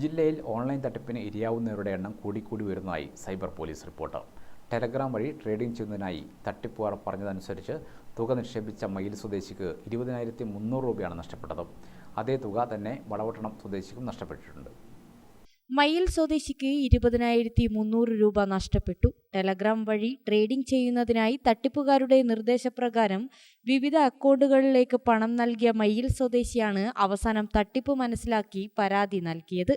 ജില്ലയിൽ ഓൺലൈൻ തട്ടിപ്പിന് ഇരയാവുന്നവരുടെ എണ്ണം കൂടിക്കൂടി വരുന്നതായി സൈബർ പോലീസ് റിപ്പോർട്ട്. ടെലഗ്രാം വഴി ട്രേഡിംഗ് ചെയ്യുന്നതിനായി തട്ടിപ്പുകാർ പറഞ്ഞതനുസരിച്ച് തുക നിക്ഷേപിച്ച മയിൽ സ്വദേശിക്ക് ഇരുപതിനായിരത്തി മുന്നൂറ് രൂപയാണ് നഷ്ടപ്പെട്ടത്. അതേ തുക തന്നെ വളവട്ടണം സ്വദേശിക്കും നഷ്ടപ്പെട്ടിട്ടുണ്ട്. മയിൽ സ്വദേശിക്ക് ഇരുപതിനായിരത്തി മുന്നൂറ് രൂപ നഷ്ടപ്പെട്ടു. ടെലഗ്രാം വഴി ട്രേഡിംഗ് ചെയ്യുന്നതിനായി തട്ടിപ്പുകാരുടെ നിർദ്ദേശപ്രകാരം വിവിധ അക്കൗണ്ടുകളിലേക്ക് പണം നൽകിയ മയിൽ സ്വദേശിയാണ് അവസാനം തട്ടിപ്പ് മനസ്സിലാക്കി പരാതി നൽകിയത്.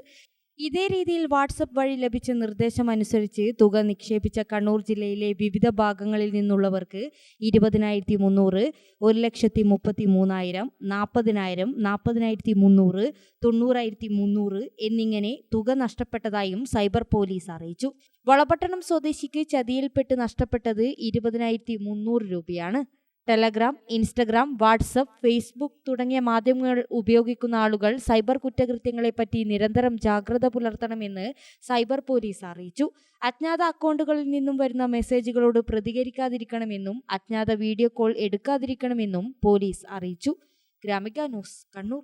ഇതേ രീതിയിൽ വാട്സപ്പ് വഴി ലഭിച്ച നിർദ്ദേശം അനുസരിച്ച് തുക നിക്ഷേപിച്ച കണ്ണൂർ ജില്ലയിലെ വിവിധ ഭാഗങ്ങളിൽ നിന്നുള്ളവർക്ക് ഇരുപതിനായിരത്തി മുന്നൂറ് ഒരു ലക്ഷത്തി മുപ്പത്തി മൂന്നായിരം നാൽപ്പതിനായിരം നാൽപ്പതിനായിരത്തി മുന്നൂറ് തൊണ്ണൂറായിരത്തി മുന്നൂറ് എന്നിങ്ങനെ തുക നഷ്ടപ്പെട്ടതായും സൈബർ പോലീസ് അറിയിച്ചു. വളപട്ടണം സ്വദേശിക്ക് ചതിയിൽപ്പെട്ട് നഷ്ടപ്പെട്ടത് ഇരുപതിനായിരത്തി മുന്നൂറ് രൂപയാണ്. ടെലഗ്രാം ഇൻസ്റ്റഗ്രാം വാട്സപ്പ് ഫേസ്ബുക്ക് തുടങ്ങിയ മാധ്യമങ്ങൾ ഉപയോഗിക്കുന്ന ആളുകൾ സൈബർ കുറ്റകൃത്യങ്ങളെപ്പറ്റി നിരന്തരം ജാഗ്രത പുലർത്തണമെന്ന് സൈബർ പോലീസ് അറിയിച്ചു. അജ്ഞാത അക്കൗണ്ടുകളിൽ നിന്നും വരുന്ന മെസ്സേജുകളോട് പ്രതികരിക്കാതിരിക്കണമെന്നും അജ്ഞാത വീഡിയോ കോൾ എടുക്കാതിരിക്കണമെന്നും പോലീസ് അറിയിച്ചു. Gramika news Kannur.